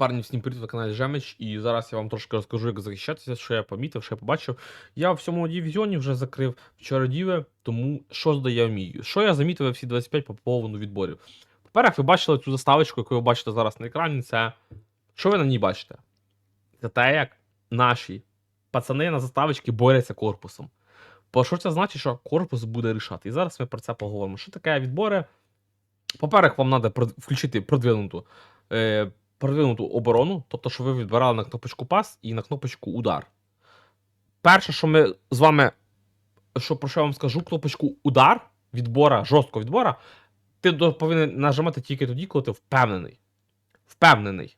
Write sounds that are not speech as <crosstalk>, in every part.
Парні, всім привіт, на каналі Жемич, і зараз я вам трошки розкажу, як захищатися, що я помітив, що я побачив. Я в сьомому дивізіоні вже закрив вчора діви, тому що здає вмію. Що я замітив всі 25 по поводу відборів. По-перше, ви бачили цю заставочку, яку ви бачите зараз на екрані, це. Що ви на ній бачите? Це те, як наші пацани на заставочці борються корпусом. Бо що це значить, що корпус буде рішати? І зараз ми про це поговоримо. Що таке відбори? По-перше, вам треба включити продвинуту. Продвинуту оборону, тобто, що ви відбирали на кнопочку пас і на кнопочку удар. Перше, що ми з вами, що про що я вам скажу, кнопочку удар відбора, жорсткого відбора, ти повинен нажимати тільки тоді, коли ти впевнений. Впевнений.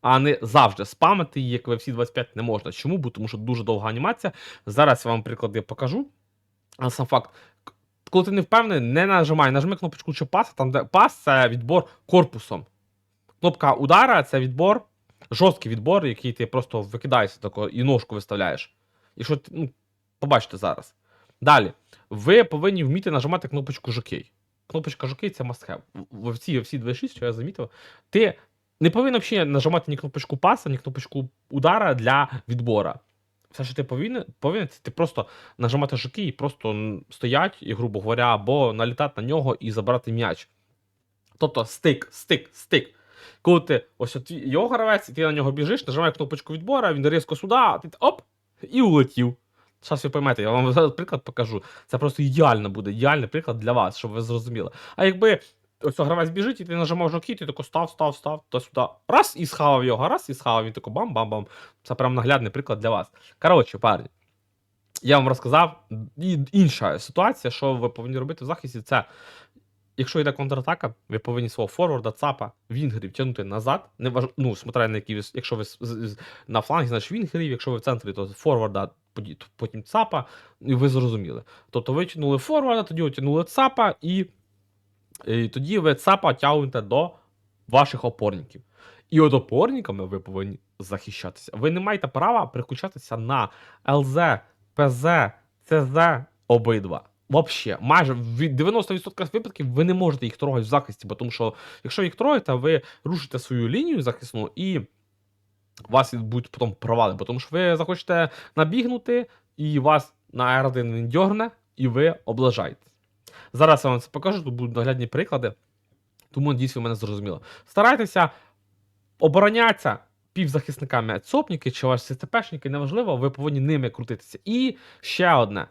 А не завжди спамити її, як в FC 25 не можна. Чому? Бо тому що дуже довга анімація. Зараз я вам приклади покажу. А сам факт, коли ти не впевнений, не нажимай, нажми кнопочку чи пас, там де пас це відбор корпусом. Кнопка удара це відбор, жорсткий відбор, який ти просто викидаєшся тако і ножку виставляєш. І що ну, побачите зараз. Далі. Ви повинні вміти нажимати кнопочку жокей. Кнопочка жокей це must have. В всі всі 26, що я замітив, ти не повинен взагалі нажимати ні кнопочку паса, ні кнопочку удара для відбора. Все, що ти повинен, повинен ти просто нажимати жокей і просто стоять, і, грубо говоря, або налітати на нього і забрати м'яч. Тобто стик, стик, стик. Коли ти ось от його гравець, ти на нього біжиш, нажимаєш кнопочку відбора, він різко сюди, а ти оп, і улетів. Зараз ви поймете, я вам зараз приклад покажу. Це просто ідеально буде, ідеальний приклад для вас, щоб ви зрозуміли. А якби ось гравець біжить, і ти нажимав жовкій, ти тако став, став, став, то сюди. Раз і схавав його, раз і схавав, він тако бам-бам-бам. Це прям наглядний приклад для вас. Коротше, парні. Я вам розказав. Інша ситуація, що ви повинні робити в захисті, це якщо йде контратака, ви повинні свого форварда, цапа, вінгерів тягнути назад. Не важ... Ну, смотря на які ви... якщо ви на флангі, значить вінгерів, якщо ви в центрі, то форварда, потім цапа, і ви зрозуміли. Тобто ви тягнули форварда, тоді тягнули цапа, і, і тоді ви цапа тягнете до ваших опорників. І от опорниками ви повинні захищатися. Ви не маєте права переключатися на ЛЗ, ПЗ, ЦЗ обидва. Вообще, майже в 90% випадків ви не можете їх трогати в захисті, бо тому що якщо їх трогаєте, ви рушите свою лінію захисну і вас будуть потім провали, бо тому що ви захочете набігнути, і вас на R1 він дьорне, і ви облажаєте. Зараз я вам це покажу, тут будуть наглядні приклади, тому надіюсь, ви мене зрозуміли. Старайтеся оборонятися півзахисниками цопніки чи ваші СТПшники, неважливо, ви повинні ними крутитися. І ще одне.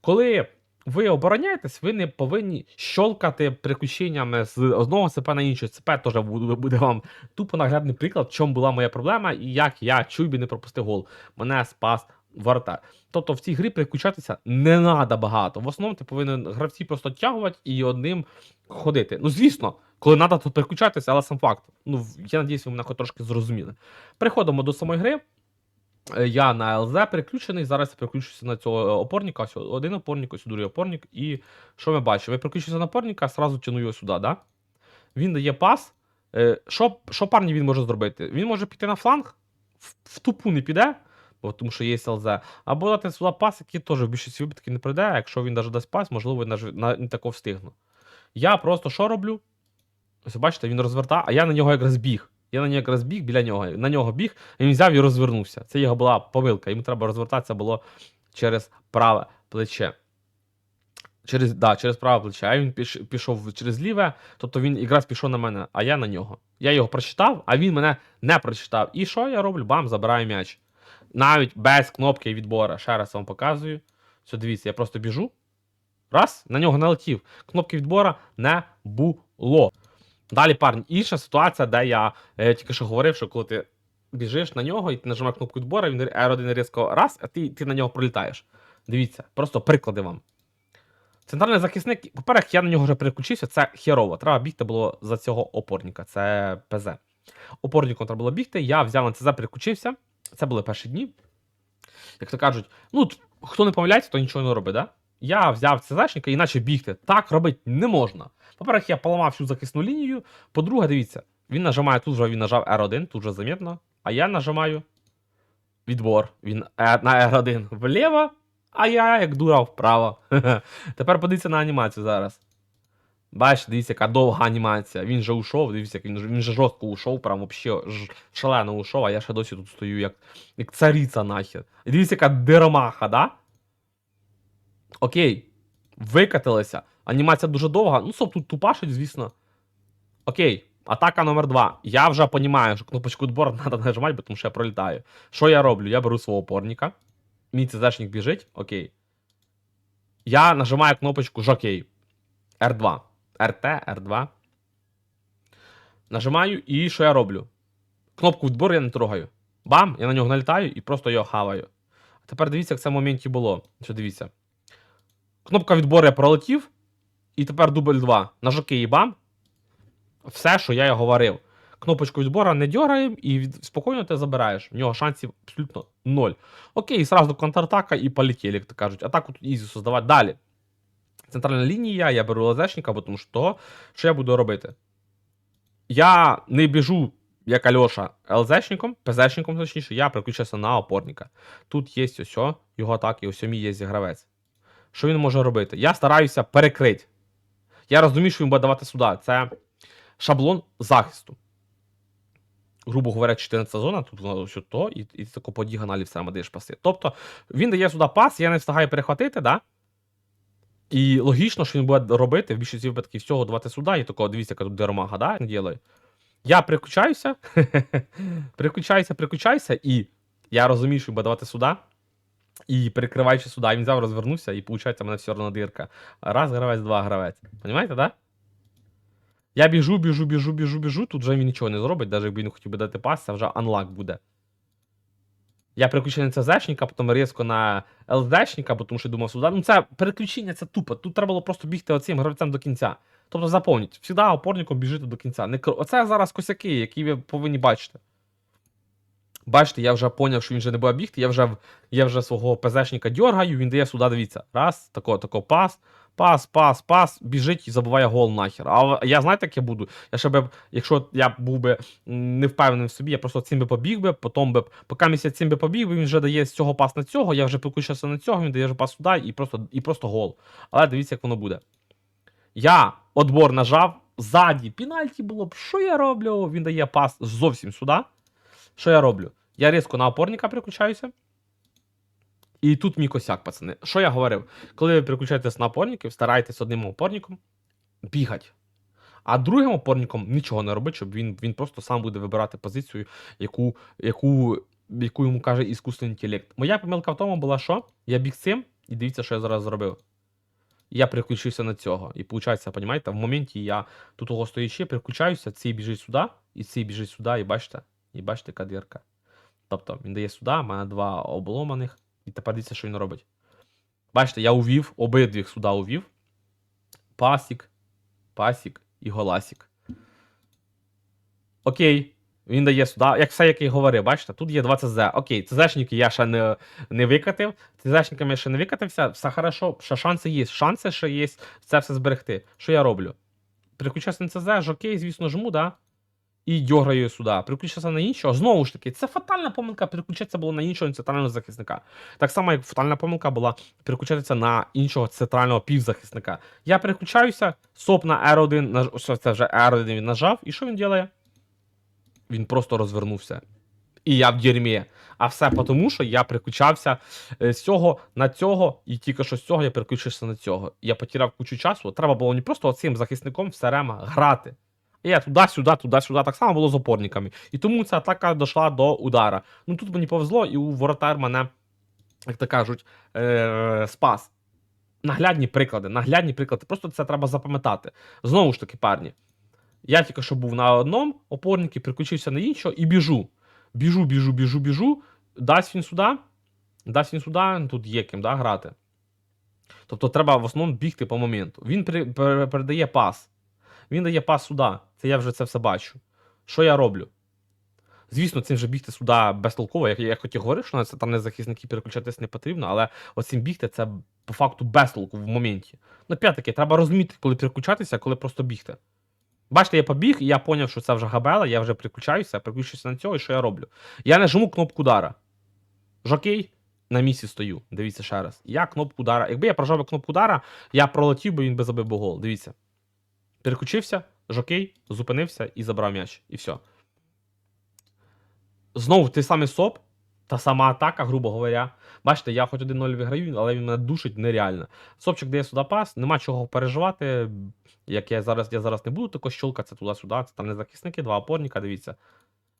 Коли ви обороняєтесь, ви не повинні щолкати приключеннями з одного ЦП на інше. ЦП теж буде, вам тупо наглядний приклад, в чому була моя проблема, і як я чуйбі не пропустив гол. Мене спас воротар. Тобто в цій грі переключатися не треба багато. В основному ти повинен гравці просто тягувати і одним ходити. Ну, звісно, коли треба, то переключатися, але сам факт. Ну, я надіюсь, ви мене трошки зрозуміли. Переходимо до самої гри. Е, Я на ЛЗ переключений. Зараз я переключуся на цього е, опорника. Ось один опорник, ось другий опорник. І що ми бачимо? Ви переключуєтеся на опорника, сразу тяну його сюди, да? Він дає пас. Е, Що, що парні він може зробити? Він може піти на фланг, в, в тупу не піде, бо тому що є ЛЗ, або дати сюди пас, який теж в більшості випадків не прийде. Якщо він навіть дасть пас, можливо, навіть не тако встигну. Я просто що роблю? Ось бачите, він розвертає, а я на нього якраз біг. Я на нього якраз біг біля нього. На нього біг, і він взяв і розвернувся. Це його була помилка. Йому треба розвертатися було через праве плече. Через, да, через праве плече. А він піш- пішов через ліве, тобто він якраз пішов на мене, а я на нього. Я його прочитав, а він мене не прочитав. І що я роблю? Бам, забираю м'яч. Навіть без кнопки відбора. Ще раз вам показую. Все, дивіться, я просто біжу. Раз, на нього налетів. Кнопки відбора не було. Далі, парні, інша ситуація, де я е, тільки що говорив, що коли ти біжиш на нього і ти нажимаєш кнопку відбора, він R1 різко раз, а ти, ти на нього пролітаєш. Дивіться, просто приклади вам. Центральний захисник, по-перше, я на нього вже переключився, це херово. Треба бігти було за цього опорника, це ПЗ. Опорником треба було бігти, я взяв на ЦЗ, переключився. Це були перші дні. Як то кажуть, ну, хто не помиляється, то нічого не робить, да? Я взяв ЦЗшника і наче бігти. Так робити не можна. По-перше, я поламав всю захисну лінію. По-друге, дивіться, він нажимає тут вже він нажав R1, тут вже замітно. А я нажимаю відбор. Він е, на R1 вліво, а я як дура вправо. Тепер подивіться на анімацію зараз. Бачите, дивіться, яка довга анімація. Він же ушов, дивіться, він, ж- він же жорстко ушов, прям вообще шалено ушов, а я ще досі тут стою, як, як цариця нахер. І дивіться, яка деромаха, да? Окей. Викатилися. Анімація дуже довга. Ну, стоп, тут тупашить, звісно. Окей. Атака номер два. Я вже розумію, що кнопочку відбору <laughs> треба нажимати, бо тому що я пролітаю. Що я роблю? Я беру свого опорника. Мій ЦЗшник біжить. Окей. Я нажимаю кнопочку Жокей. R2. RT, R2. Нажимаю, і що я роблю? Кнопку відбору я не трогаю. Бам! Я на нього налітаю і просто його хаваю. А тепер дивіться, як це в моменті було. Що дивіться. Кнопка відбору я пролетів. І тепер дубль 2. На жокей бам. Все, що я й говорив. Кнопочку відбору не дергаємо і спокійно ти забираєш. В нього шансів абсолютно ноль. Окей, сразу контратака і полетіли, як то кажуть. Атаку тут ізі создавати. Далі. Центральна лінія, я беру лазешника, бо тому що того, що я буду робити? Я не біжу, як Альоша, ЛЗшником, ПЗшником, точніше, я переключився на опорника. Тут є ось його атаки, ось мій є зігравець. Що він може робити? Я стараюся перекрити. Я розумію, що він буде давати сюди. Це шаблон захисту. Грубо говоря, 14 зона, воно ось то, і, і тако по діагоналі все даєш паси. Тобто він дає сюди пас, я не встигаю перехватити, да? І логічно, що він буде робити в більшості випадків всього давати сюди, і такого, дивіться, яка тут деромага, да, він ділає. Я переключаюся, <laughs> переключаюся, переключаюся, і я розумію, що він буде давати сюди. І перекриваючи сюди, він взяв, розвернувся, і виходить, в мене все одно дирка. Раз гравець, два гравець. Понімаєте, да? Я біжу, біжу, біжу, біжу, біжу. Тут вже він нічого не зробить, навіть якби він хотів би дати пас, це вже анлак буде. Я переключив на ЦЗшника, потім різко на ЛДшника, тому що думав сюди. Ну це переключення, це тупо. Тут треба було просто бігти оцим гравцем до кінця. Тобто запомніть, завжди опорником біжити до кінця. Оце зараз косяки, які ви повинні бачити. Бачите, я вже поняв, що він вже не буде бігти, я вже, я вже свого ПЗшника дергаю, він дає сюди, дивіться. Раз, тако, тако, пас, пас, пас, пас, біжить і забуває гол нахер. А я знаєте, як я буду? Я ще би, якщо я був би не впевнений в собі, я просто цим би побіг би, потім би, поки місяць цим би побіг би, він вже дає з цього пас на цього, я вже переключився на цього, він дає вже пас сюди і просто, і просто гол. Але дивіться, як воно буде. Я отбор нажав, ззаді пенальті було б. Що я роблю? Він дає пас зовсім сюди. Що я роблю? Я різко на опорника переключаюся. І тут мій косяк, пацани. Що я говорив? Коли ви переключаєтесь на опорників, старайтесь одним опорником бігати. А другим опорником нічого не робить, щоб він, він просто сам буде вибирати позицію, яку, яку, яку йому каже іскусний інтелект. Моя помилка в тому була, що я біг цим, і дивіться, що я зараз зробив. Я переключився на цього. І виходить, розумієте, в моменті я тут того стоячи, переключаюся, цей біжить сюди, і цей біжить сюди, і бачите, і бачите, яка дірка. Тобто він дає сюди, в мене два обломаних, і тепер дивіться, що він робить. Бачите, я увів, обидвіх сюди увів. Пасік, пасік і голасік. Окей. Він дає сюди, як все, як я говорив, бачите, тут є 2 ЦЗ. Окей, ЦЗшники я ще не, не викатив. ЦЗшниками я ще не викатився, все хорошо, ще шанси є. Шанси ще є це все зберегти. Що я роблю? Переключався на ЦЗ, ж окей, звісно, жму, да? І дьограю сюди. Переключився на іншого. Знову ж таки, це фатальна помилка, переключатися було на іншого центрального захисника. Так само, як фатальна помилка була переключатися на іншого центрального півзахисника. Я переключаюся, соп на R1, наж... ось це вже R1 він нажав, і що він робить? Він просто розвернувся. І я в дерьмі. А все тому, що я переключався е, з цього на цього, і тільки що з цього я переключився на цього. Я потеряв кучу часу. Треба було не просто цим захисником в Серема грати. І я туди-сюди, туди-сюди. Так само було з опорниками. І тому ця атака дійшла до удара. Ну тут мені повезло, і у воротар мене, як то кажуть, е- спас. Наглядні приклади, наглядні приклади. Просто це треба запам'ятати. Знову ж таки, парні. Я тільки що був на одному опорнику, переключився на іншого і біжу. Біжу, біжу, біжу, біжу. Дасть він сюди. Дасть він сюди, ну, тут є ким да, грати. Тобто треба в основному бігти по моменту. Він пере- пере- передає пас. Він дає пас сюди. Це я вже це все бачу. Що я роблю? Звісно, цим вже бігти сюди безтолково. Як я хотів говорив, що там не захисники переключатись не потрібно, але оцим бігти це по факту безтолку в моменті. Ну, п'ятаки, треба розуміти, коли переключатися, коли просто бігти. Бачите, я побіг, і я зрозумів, що це вже габела, я вже переключаюся, переключуюся на цього, і що я роблю? Я не жму кнопку удара. Жокей, на місці стою. Дивіться ще раз. Я кнопку удара. Якби я прожав кнопку удара, я пролетів би, він би забив би гол. Дивіться. Переключився, жокей, зупинився і забрав м'яч. І все. Знову той самий СОП, та сама атака, грубо говоря. Бачите, я хоч 1-0 виграю, але він мене душить нереально. Сопчик дає сюди пас, нема чого переживати. Як я зараз, я зараз не буду тако щолкатися туди-сюди. Це там не захисники, два опорника, дивіться.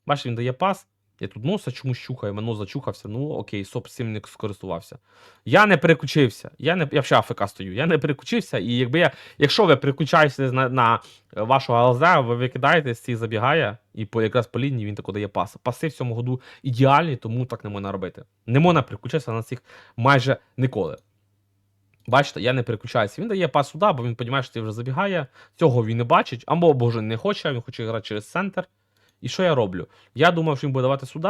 Бачите, він дає пас. Я тут носа чомусь чухаю, мене зачухався. Ну окей, соп з цим не скористувався. Я не переключився. Я не я в АФК стою. Я не переключився, і якби я, якщо ви переключаєтесь на, на вашого ЛЗ, ви викидаєте, стій забігає, і по якраз по лінії він тако дає пас. Паси в цьому году ідеальні, тому так не можна робити. Не можна переключатися на цих майже ніколи. Бачите, я не переключаюся. Він дає пас сюди, бо він розуміє, що ти вже забігає. Цього він не бачить, або боже не хоче, він хоче грати через центр. І що я роблю? Я думав, що він буде давати сюди,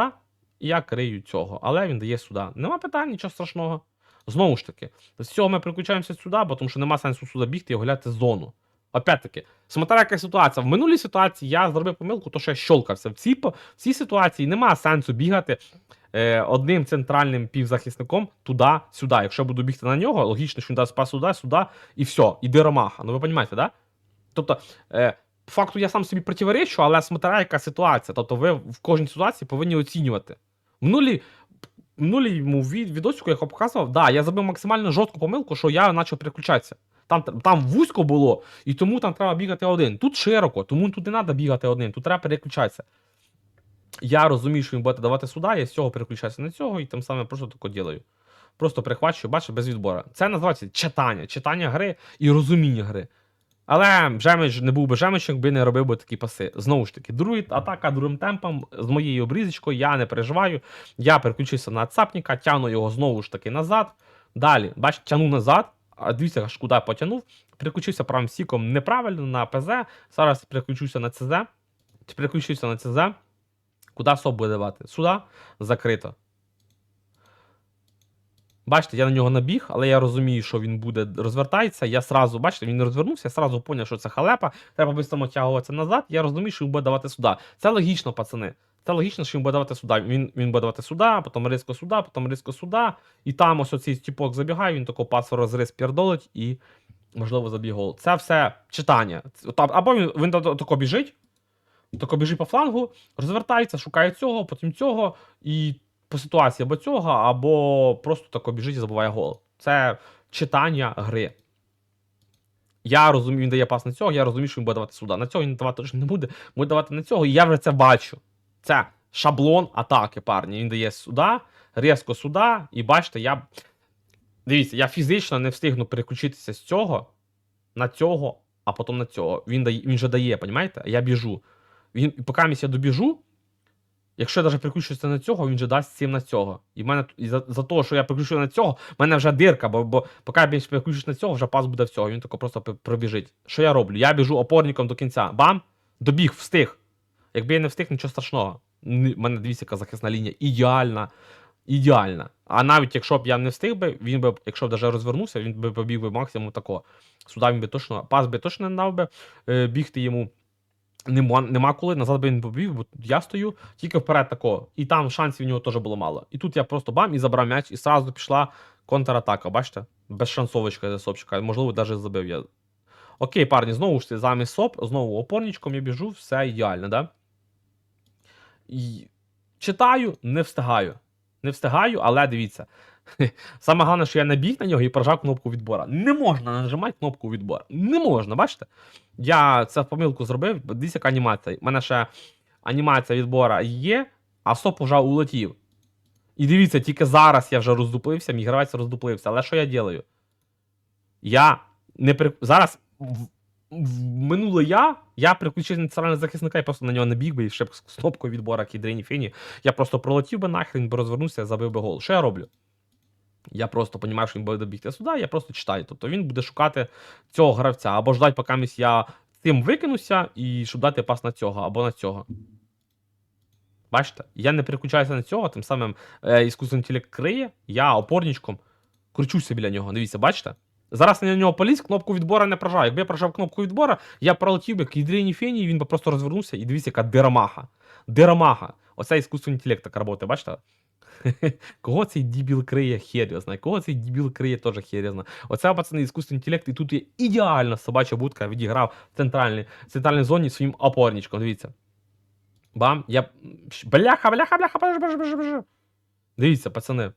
і я крию цього. Але він дає сюди. Нема питань, нічого страшного. Знову ж таки, з цього ми переключаємося сюди, бо тому що нема сенсу сюди бігти і огляти зону. Опять-таки, смотря яка ситуація. В минулій ситуації я зробив помилку, то що я щолкався. В цій, в цій ситуації нема сенсу бігати е, одним центральним півзахисником туди-сюди. Якщо я буду бігти на нього, логічно, що він дасть пас сюди, сюди, і все, іде ромаха. Ну ви розумієте, да? Тобто, е, факту я сам собі противоречу, але смотря яка ситуація. Тобто ви в кожній ситуації повинні оцінювати. В нулі, в нулі від, відосику, я показував, да, я зробив максимально жорстку помилку, що я почав переключатися. Там, там вузько було, і тому там треба бігати один. Тут широко, тому тут не треба бігати один, тут треба переключатися. Я розумію, що він буде давати сюди, я з цього переключаюся на цього, і тим самим просто тако ділаю. Просто прихвачую, бачу, без відбору. Це називається читання, читання гри і розуміння гри. Але Жемич не був би Жемич, якби не робив би такі паси. Знову ж таки, друг, атака другим темпом з моєю обрізочкою, я не переживаю. Я переключився на цапніка, тягну його знову ж таки назад. Далі, бачите, тягну назад, а дивіться, аж куди потягнув. Переключився правим стіком неправильно на ПЗ. Зараз переключуся на ЦЗ. Переключився на ЦЗ. Куди СОП буде давати? Сюди закрито. Бачите, я на нього набіг, але я розумію, що він буде розвертається. Я сразу, бачите, він розвернувся, я сразу зрозумів, що це халепа. Треба швидко тягуватися назад. Я розумію, що він буде давати сюди. Це логічно, пацани. Це логічно, що він буде давати сюди. Він, він буде давати сюди, потім різко сюди, потім різко сюди. І там ось оцей тіпок забігає, він тако пас в розріз пірдолить і, можливо, забіг. Це все читання. Або він, він тако біжить, тако біжить по флангу, розвертається, шукає цього, потім цього, і по ситуації або цього, або просто тако біжить і забуває гол. Це читання гри. Я розумію, він дає пас на цього, я розумію, що він буде давати сюди. На цього він давати точно не буде, буде давати на цього, і я вже це бачу. Це шаблон атаки, парні. Він дає сюди, різко сюди, і бачите, я. Дивіться, я фізично не встигну переключитися з цього на цього, а потім на цього. Він дає, він же дає, понімаєте? Я біжу. Він, поки я добіжу, Якщо я навіть переключуся на цього, він же дасть цим на цього. І в мене і за, за те, що я переключую на цього, в мене вже дирка, бо, бо поки я більш переключусь на цього, вже пас буде всього. Він тако просто пробіжить. Що я роблю? Я біжу опорником до кінця. Бам! Добіг, встиг. Якби я не встиг, нічого страшного. У мене дивіться, яка захисна лінія. Ідеальна. Ідеальна. А навіть якщо б я не встиг би, він би, якщо б даже розвернувся, він би побіг би максимум тако. Сюди він би точно, пас би точно не дав би е, бігти йому. Нема, нема коли, назад би він побіг, бо я стою тільки вперед тако. І там шансів у нього теж було мало. І тут я просто бам і забрав м'яч, і сразу пішла контратака. Бачите? Без шансовочка для сопчика. Можливо, навіть забив я. Окей, парні, знову ж це замість соп, знову опорничком я біжу, все ідеально, да? І... Читаю, не встигаю. Не встигаю, але дивіться. <laughs> Саме головне, що я набіг на нього і прожав кнопку відбора. Не можна нажимати кнопку відбора. Не можна, бачите? Я це в помилку зробив, дивіться, яка анімація. У мене ще анімація відбора є, а соп вже улетів. І дивіться, тільки зараз я вже роздуплився, мій гравець роздуплився. Але що я ділаю? Я не при... Зараз в... в минуле я, я переключив на центрального захисника і просто на нього не біг би і ще з кнопкою відбора кідрині фіні. Я просто пролетів би нахрен, би розвернувся, забив би гол. Що я роблю? Я просто розумію, що він буде добігти сюди, я просто читаю. Тобто він буде шукати цього гравця, або ждать, поки я цим викинуся, і щоб дати пас на цього, або на цього. Бачите? Я не переключаюся на цього, тим самим е, іскусний інтелект криє, я опорничком кручуся біля нього. Дивіться, бачите? Зараз на нього поліз, кнопку відбора не прожав. Якби я прожав кнопку відбора, я пролетів би к ядрині фені, і він би просто розвернувся, і дивіться, яка дирамаха. Дирамаха. Оце іскусний інтелект так працює, бачите? <laughs> Кого цей дебіл криє, хер його знає. Кого цей дебіл криє, теж хер його знає. Оце, пацани, іскусний інтелект, і тут є ідеальна собача будка відіграв в центральній, центральній зоні своїм опорничком. Дивіться. Бам, я. Бляха, бляха, бляха, бляха, бляха, бляха, бляха. Дивіться, пацани.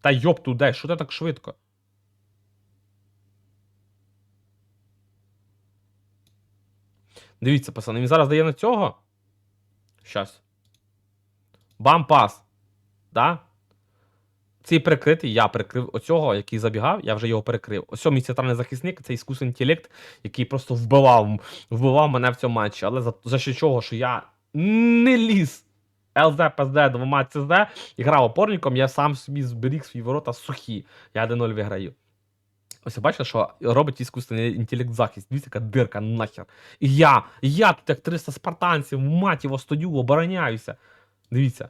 Та йоп туди, що ти так швидко? Дивіться, пацани, він зараз дає на цього. Щас. Бам пас. Да? Цей прикритий, я прикрив оцього, який забігав, я вже його перекрив. Ось мій центральний захисник, це іскусний інтелект, який просто вбивав, вбивав мене в цьому матчі. Але за, за що чого, що я не ліз. ЛЗ, ПСД, двома ЦЗ, і грав опорником, я сам собі зберіг свої ворота сухі. Я 1-0 виграю. Ось бачите, що робить іскусний інтелект захист. Дивіться, яка дирка нахер. І я, я тут як 300 спартанців, мать його стою, обороняюся. Дивіться.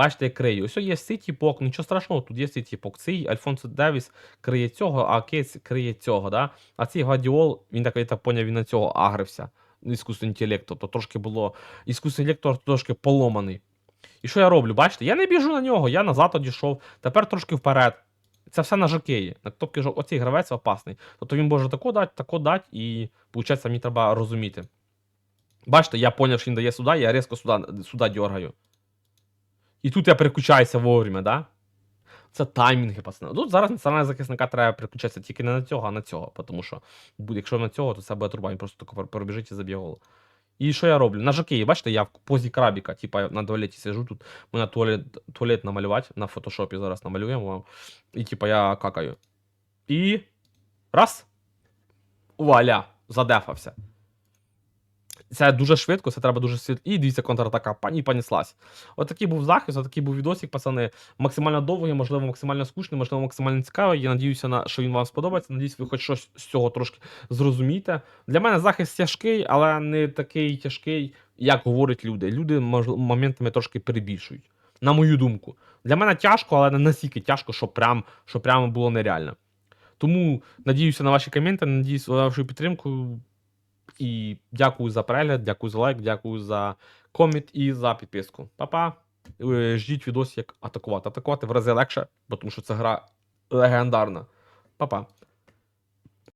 Бачите, як крию. Ось є цей тіпок, нічого страшного, тут є цей тіпок. Цей Альфонсо Девіс криє цього, а Кейс криє цього, да? А цей Гладіол, він так, я так поняв, він на цього агрився. Іскусний інтелект, тобто трошки було. Іскусний інтелект трошки поломаний. І що я роблю? Бачите? Я не біжу на нього, я назад одійшов, тепер трошки вперед. Це все на жокеї. Тобто оцей гравець опасний. Тобто він може тако дати, тако дати, і виходить, мені треба розуміти. Бачите, я поняв, що він дає сюди, я різко сюди, сюди дергаю. І тут я переключаюся вовремя, да? Це таймінги, пацани. Тут зараз національного захисника треба переключатися тільки не на цього, а на цього. Тому що якщо на цього, то це буде труба, просто тако пробіжить і заб'є гол. І що я роблю? На жокеї, бачите, я в позі крабіка, типа на туалеті сижу тут. Мене туалет, туалет намалювати на фотошопі зараз намалюємо вам. І типа я какаю. І. Раз. Вуаля! Задефався. Це дуже швидко, це треба дуже швидко. І дивіться, контратака, пані понеслась. Отакий був захист, отакий був відосик, пацани. Максимально довгий, можливо, максимально скучний, можливо, максимально цікавий. Я надіюся, на, що він вам сподобається. Надіюсь, ви хоч щось з цього трошки зрозумієте. Для мене захист тяжкий, але не такий тяжкий, як говорять люди. Люди моментами трошки перебільшують. На мою думку. Для мене тяжко, але не настільки тяжко, що прям, що прямо було нереально. Тому надіюся на ваші коменти, надіюся на вашу підтримку. І дякую за перегляд, дякую за лайк, дякую за комент і за підписку. Па-па. Е, Ждіть відос, як атакувати. Атакувати в рази легше, бо тому що це гра легендарна. Па-па.